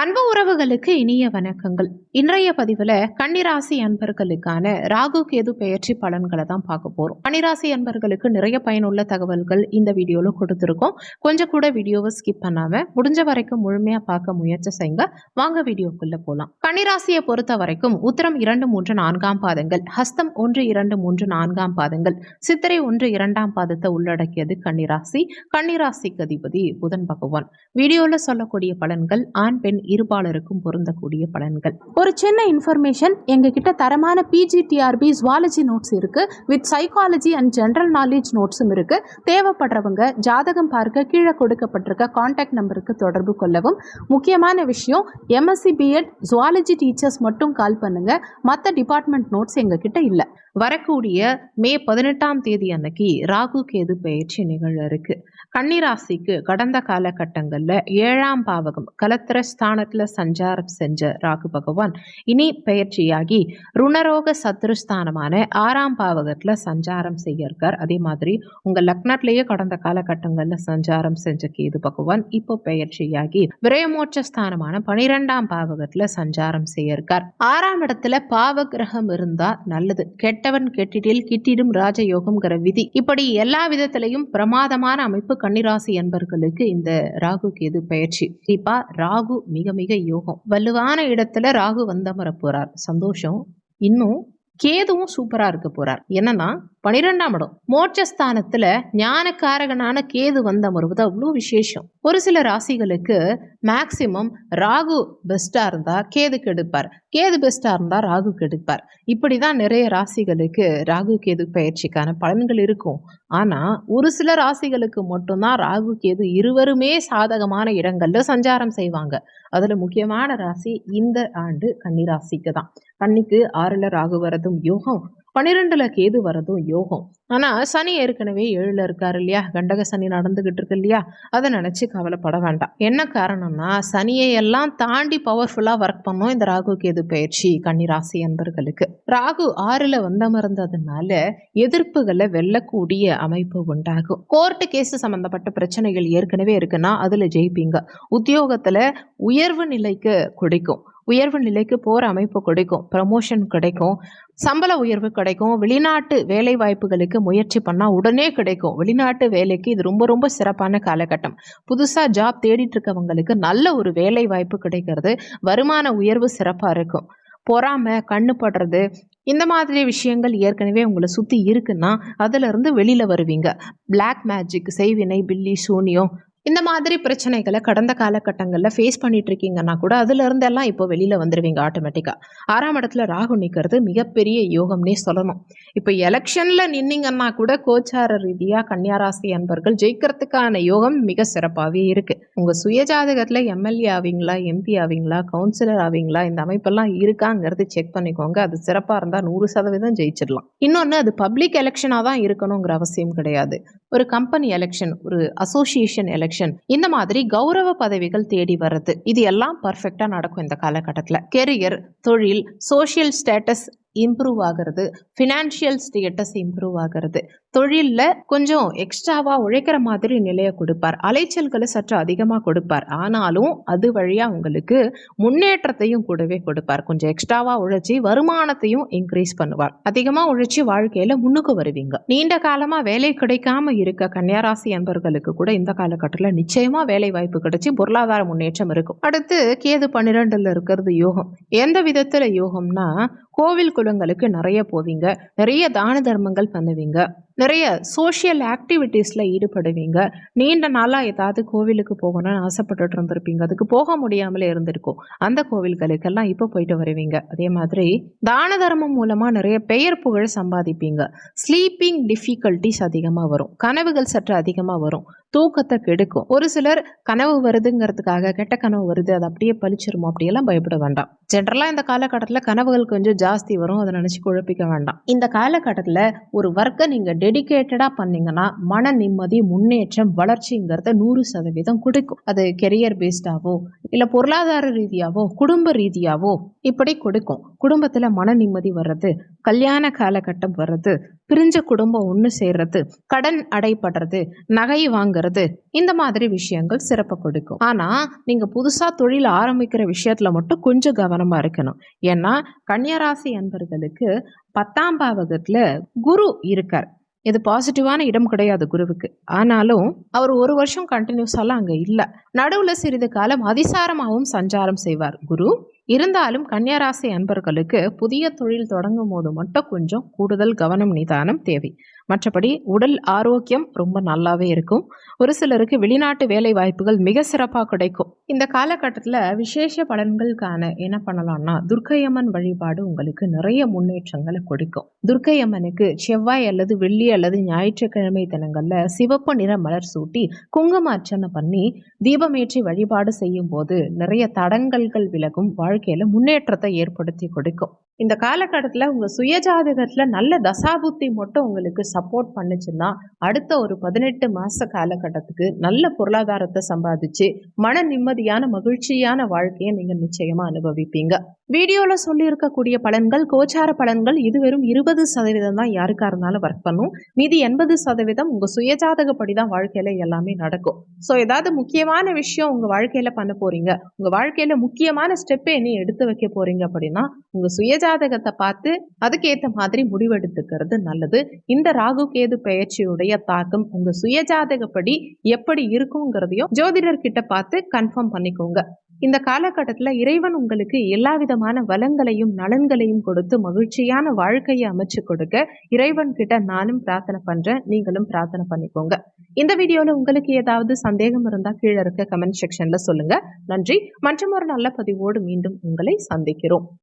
அன்பு உறவுகளுக்கு இனிய வணக்கங்கள். இன்றைய பதிவில் கன்னிராசி அன்பர்களுக்கான ராகு கேது பெயர்ச்சி பலன்களை தான் பார்க்க போகிறோம் கன்னிராசி அன்பர்களுக்கு நிறைய பயனுள்ள தகவல்கள் இந்த வீடியோவில் கொடுத்துருக்கோம். கொஞ்சம் கூட வீடியோவை ஸ்கிப் பண்ணாமல் முடிஞ்ச வரைக்கும் முழுமையாக பார்க்க முயற்சி செய்யுங்க வாங்க வீடியோக்குள்ளே போகலாம் கன்னிராசியை பொறுத்த வரைக்கும் உத்தரம் இரண்டு மூன்று நான்காம் பாதங்கள். ஹஸ்தம் ஒன்று இரண்டு மூன்று நான்காம் பாதங்கள். சித்திரை ஒன்று இரண்டாம் பாதத்தை உள்ளடக்கியது கன்னிராசி. கன்னிராசிக்கு அதிபதி புதன் பகவான். வீடியோவில் சொல்லக்கூடிய பலன்கள் ஆண் பெண் இருபாலருக்கும் பொருந்தக்கூடிய பலன்கள். ஒரு சின்ன இன்ஃபர்மேஷன் எங்ககிட்ட தரமான பிஜிடிஆர்பி ஜுவாலஜி நோட்ஸ் இருக்கு. With psychology and general knowledge நோட்ஸும் இருக்கு. தேவைப்படுறவங்க ஜாதகம் பார்க்க கீழே கொடுக்கப்பட்டிருக்க காண்டாக்ட் நம்பருக்கு தொடர்பு கொள்ளவும். முக்கியமான விஷயம் எம்எஸ்சி பிஎட் ஜுவாலஜி டீச்சர்ஸ் மட்டும் கால் பண்ணுங்க. மற்ற டிபார்ட்மெண்ட் நோட்ஸ் எங்ககிட்ட இல்லை. வரக்கூடிய மே பதினெட்டாம் தேதி அன்னைக்கு ராகு கேது பயிற்சி நிகழ இருக்கு. கன்னிராசிக்கு கடந்த காலகட்டங்களில் ஏழாம் பாவகம் கலத்திர ஸ்தானத்தில் சஞ்சாரம் செஞ்ச ராகு பகவான் இனி பயிற்சியாகி ருணரோக சத்ருஸ்தானமான ஆறாம் பாவகத்தில் சஞ்சாரம் செய்ய இருக்கார் அதே மாதிரி உங்கள் லக்னத்திலேயே கடந்த காலகட்டங்களில் சஞ்சாரம் செஞ்ச கேது பகவான் இப்போ பயிற்சியாகி விரயமோட்ச ஸ்தானமான பனிரெண்டாம் பாவகத்தில் சஞ்சாரம் செய்ய இருக்கார் ஆறாம் இடத்துல பாவ கிரகம் இருந்தால் நல்லது. கெட்டவன் கெட்டிடில் கிட்டிடும் ராஜயோகம்ங்கிற விதி. இப்படி எல்லா விதத்திலையும் பிரமாதமான அமைப்பு கன்னிராசி என்பர்களுக்கு இந்த ராகு கேது பயிற்சி. குறிப்பா ராகு மிக மிக யோகம். வலுவான இடத்துல ராகு வந்தமர போறார் சந்தோஷம். இன்னும் கேதுவும் சூப்பரா இருக்க போறார். என்னன்னா பனிரெண்டாம் இடம். மோட்சஸ்தானத்துல ஞானக்காரகனான கேது வந்த அமர்வது அவ்வளோ விசேஷம். ஒரு சில ராசிகளுக்கு மேக்சிமம் ராகு பெஸ்டா இருந்தா கேது கெடுப்பார் கேது பெஸ்டா இருந்தா ராகு கெடுப்பார் இப்படி தான் நிறைய ராசிகளுக்கு ராகு கேது பயிற்சிக்கான பலன்கள் இருக்கும். ஆனா ஒரு சில ராசிகளுக்கு மட்டும்தான் ராகு கேது இருவருமே சாதகமான இடங்கள்ல சஞ்சாரம் செய்வாங்க. அதுல முக்கியமான ராசி இந்த ஆண்டு கன்னி ராசிக்கு தான் கன்னிக்கு ஆறுல ராகு வரதும் யோகம். பன்னிரெண்டுல கேது வரதும் யோகம். ஆனால் சனி ஏற்கனவே ஏழில் இருக்கார் இல்லையா? கண்டக சனி நடந்துக்கிட்டு இருக்கு இல்லையா? அதை நினச்சி கவலைப்பட வேண்டாம். என்ன காரணம்னா சனியை எல்லாம் தாண்டி பவர்ஃபுல்லாக ஒர்க் பண்ணும் இந்த ராகு கேது பயிற்சி கன்னிராசி அன்பர்களுக்கு. ராகு ஆறுல வந்தமர்ந்ததுனால எதிர்ப்புகளை வெல்லக்கூடிய அமைப்பு உண்டாகும். கோர்ட்டு கேஸ் சம்பந்தப்பட்ட பிரச்சனைகள் ஏற்கனவே இருக்குன்னா அதில் ஜெயிப்பீங்க. உத்தியோகத்தில் உயர்வு நிலைக்கு குடிக்கும். உயர்வு நிலைக்கு போகிற அமைப்பு கிடைக்கும். ப்ரமோஷன் கிடைக்கும். சம்பள உயர்வு கிடைக்கும். வெளிநாட்டு வேலை வாய்ப்புகளுக்கு முயற்சி பண்ணால் உடனே கிடைக்கும். வெளிநாட்டு வேலைக்கு இது ரொம்ப ரொம்ப சிறப்பான காலகட்டம். புதுசாக ஜாப் தேடிட்டு இருக்கவங்களுக்கு நல்ல ஒரு வேலை வாய்ப்பு கிடைக்கிறது. வருமான உயர்வு சிறப்பாக இருக்கும். பொறாமை கண்ணு படுறது இந்த மாதிரி விஷயங்கள் ஏற்கனவே உங்களை சுற்றி இருக்குன்னா அதிலிருந்து வெளியில் வருவீங்க. பிளாக் மேஜிக் செய்வினை பில்லி சூனியம் இந்த மாதிரி பிரச்சனைகளை கடந்த காலகட்டங்களில் ஃபேஸ் பண்ணிட்டு இருக்கீங்கன்னா கூட அதுல இருந்தெல்லாம் இப்போ வெளியில் வந்துடுவீங்க ஆட்டோமேட்டிக்காக ஆறாம் இடத்துல ராகு நிற்கிறது மிகப்பெரிய யோகம்னே சொல்லணும். இப்போ எலெக்ஷனில் நின்னீங்கன்னா கூட கோச்சார ரீதியாக கன்னியாராசி அன்பர்கள் ஜெயிக்கிறதுக்கான யோகம் மிக சிறப்பாகவே இருக்குது உங்கள் சுயஜாதகத்தில் எம்எல்ஏ ஆவீங்களா எம்பி ஆவீங்களா கவுன்சிலர் ஆவீங்களா இந்த அமைப்பெல்லாம் இருக்காங்கிறது செக் பண்ணிக்கோங்க. அது சிறப்பாக இருந்தால் நூறு சதவீதம் ஜெயிச்சிடலாம். இன்னொன்று அது பப்ளிக் எலெக்ஷனாக தான் இருக்கணுங்கிற அவசியம் கிடையாது. ஒரு கம்பெனி எலெக்ஷன் ஒரு அசோசியேஷன் எலெக்ஷன் இந்த மாதிரி கௌரவ பதவிகள் தேடி வர்றது. இது எல்லாம் பர்ஃபெக்டாக நடக்கும் இந்த காலகட்டத்தில். கெரியர் தொழில் சோஷியல் ஸ்டேட்டஸ் இம்ப்ரூவ் ஆகிறது. ஃபினான்ஷியல் ஸ்டேட்டஸ் இம்ப்ரூவ் ஆகிறது. தொழிலில் கொஞ்சம் எக்ஸ்ட்ராவாக உழைக்கிற மாதிரி நிலையை கொடுப்பார். அலைச்சல்களை சற்று அதிகமாக கொடுப்பார். ஆனாலும் அது வழியாக உங்களுக்கு முன்னேற்றத்தையும் கூடவே கொடுப்பார். கொஞ்சம் எக்ஸ்ட்ராவாக உழைச்சி வருமானத்தையும் இன்க்ரீஸ் பண்ணுவார். அதிகமாக உழைச்சி வாழ்க்கையில் முன்னுக்கு வருவீங்க. நீண்ட காலமாக வேலை கிடைக்காம இருக்க கன்னியாராசி என்பர்களுக்கு கூட இந்த காலகட்டத்தில் நிச்சயமாக வேலை வாய்ப்பு கிடைச்சி பொருளாதார முன்னேற்றம் இருக்கும். அடுத்து கேது பன்னிரெண்டில் இருக்கிறது யோகம். எந்த விதத்தில் யோகம்னா கோவில் குலங்களுக்கு நிறைய போவீங்க. நிறைய தான தர்மங்கள் பண்ணுவீங்க. நிறைய சோஷியல் ஆக்டிவிட்டீஸில் ஈடுபடுவீங்க. நீண்ட நாளாக ஏதாவது கோவிலுக்கு போகணும்னு ஆசைப்பட்டுட்டு இருந்திருப்பீங்க. அதுக்கு போக முடியாமலே இருந்திருக்கும். அந்த கோவில்களுக்கெல்லாம் இப்போ போயிட்டு வருவீங்க. அதே மாதிரி தான தர்மம் மூலமாக நிறைய பெயர் புகழ் சம்பாதிப்பீங்க. ஸ்லீப்பிங் டிஃபிகல்ட்டிஸ் அதிகமாக வரும். கனவுகள் சற்று அதிகமாக வரும். தூக்கத்தை கெடுக்கும். ஒரு சிலர் கனவு வருதுங்கிறதுக்காக கெட்ட கனவு வருது அது அப்படியே பழிச்சிருமோ அப்படியெல்லாம் பயப்பட வேண்டாம். ஜென்ரலாக இந்த காலகட்டத்தில் கனவுகள் கொஞ்சம் ஜாஸ்தி வரும். அதை நினச்சி குழப்பிக்க வேண்டாம். இந்த காலகட்டத்தில் ஒரு ஒர்க்கை நீங்கள் டெடிகேட்டடாக பண்ணிங்கன்னா மன நிம்மதி முன்னேற்றம் வளர்ச்சிங்கிறத நூறு சதவீதம் கொடுக்கும். அது கெரியர் பேஸ்டாவோ இல்லை பொருளாதார ரீதியாவோ குடும்ப ரீதியாவோ இப்படி கொடுக்கும். குடும்பத்தில் மன நிம்மதி வர்றது கல்யாண காலகட்டம் வர்றது பிரிஞ்ச குடும்பம் ஒன்று சேர்றது கடன் அடைப்படுறது நகை வாங்குறது இந்த மாதிரி விஷயங்கள் சிறப்பாக கொடுக்கும். ஆனால் நீங்கள் புதுசாக தொழில் ஆரம்பிக்கிற விஷயத்தில் மட்டும் கொஞ்சம் கவனமாக இருக்கணும். ஏன்னா கன்னியராசி அன்பர்களுக்கு பத்தாம் பாவகத்தில் குரு இருக்கார். இது பாசிட்டிவான இடம் கிடையாது குருவுக்கு. ஆனாலும் அவர் ஒரு வருஷம் கண்டினியூஸாலாம் அங்கே இல்லை. நடுவில் சிறிது காலம் அதிசாரமாகவும் சஞ்சாரம் செய்வார் குரு. இருந்தாலும் கன்னியாராசி அன்பர்களுக்கு புதிய தொழில் தொடங்கும் போது மட்டும் கொஞ்சம் கூடுதல் கவனம் நிதானம் தேவை. மற்றபடி உடல் ஆரோக்கியம் ரொம்ப நல்லாவே இருக்கும். ஒரு சிலருக்கு வெளிநாட்டு வேலை வாய்ப்புகள் மிக சிறப்பாக கிடைக்கும். இந்த காலகட்டத்தில் விசேஷ பலன்களுக்கான என்ன பண்ணலாம்னா துர்க்கையம்மன் வழிபாடு உங்களுக்கு நிறைய முன்னேற்றங்களை கொடுக்கும். துர்க்கையம்மனுக்கு செவ்வாய் அல்லது வெள்ளி அல்லது ஞாயிற்றுக்கிழமை தினங்களில் சிவப்பு நிற மலர் சூட்டி குங்கும அர்ச்சனை பண்ணி தீபமேற்றி வழிபாடு செய்யும் போது நிறைய தடங்கல்கள் விலகும் வாழ் வாழ்க்கையில் முன்னேற்றத்தை ஏற்படுத்தி கொடுக்கும். இந்த காலகட்டத்தில் உங்கள் சுயஜாதகத்தில் நல்ல தசாபுத்தி மட்டும் உங்களுக்கு சப்போர்ட் பண்ணுச்சுன்னா அடுத்த ஒரு பதினெட்டு மாத காலகட்டத்துக்கு நல்ல பொருளாதாரத்தை சம்பாதிச்சு மன நிம்மதியான மகிழ்ச்சியான வாழ்க்கையை நீங்கள் நிச்சயமாக அனுபவிப்பீங்க. வீடியோவில் சொல்லியிருக்கக்கூடிய பலன்கள் கோச்சார பலன்கள் இது வெறும் இருபது சதவீதம் தான் யாருக்காக இருந்தாலும் ஒர்க் பண்ணும். மீதி எண்பது சதவீதம் உங்கள் சுயஜாதகப்படி தான் வாழ்க்கையில் எல்லாமே நடக்கும். ஸோ ஏதாவது முக்கியமான விஷயம் உங்கள் வாழ்க்கையில் பண்ண போகிறீங்க உங்கள் வாழ்க்கையில் முக்கியமான ஸ்டெப்பை நீ எடுத்து வைக்க போகிறீங்க அப்படின்னா உங்கள் சுய ஜாதகத்தை பார்த்து அதுக்கேற்ற மாதிரி முடிவெடுத்துக்கிறது நல்லது. இந்த ராகு கேது பெயர்ச்சியுடைய தாக்கம் உங்க சுயஜாதகப்படி எப்படி இருக்குங்கிறதையும் ஜோதிடர் கிட்ட பார்த்து கன்ஃபார்ம் பண்ணிக்கோங்க. இந்த காலகட்டத்தில் இறைவன் உங்களுக்கு எல்லா விதமான வளங்களையும் நலன்களையும் கொடுத்து மகிழ்ச்சியான வாழ்க்கையை அமைச்சு கொடுக்க இறைவன் கிட்ட நானும் பிரார்த்தனை பண்றேன் நீங்களும் பிரார்த்தனை பண்ணிக்கோங்க. இந்த வீடியோல உங்களுக்கு ஏதாவது சந்தேகம் இருந்தா கீழே இருக்க கமெண்ட் செக்ஷன்ல சொல்லுங்க. நன்றி. மற்றும் ஒரு நல்ல பதிவோடு மீண்டும் உங்களை சந்திக்கிறோம்.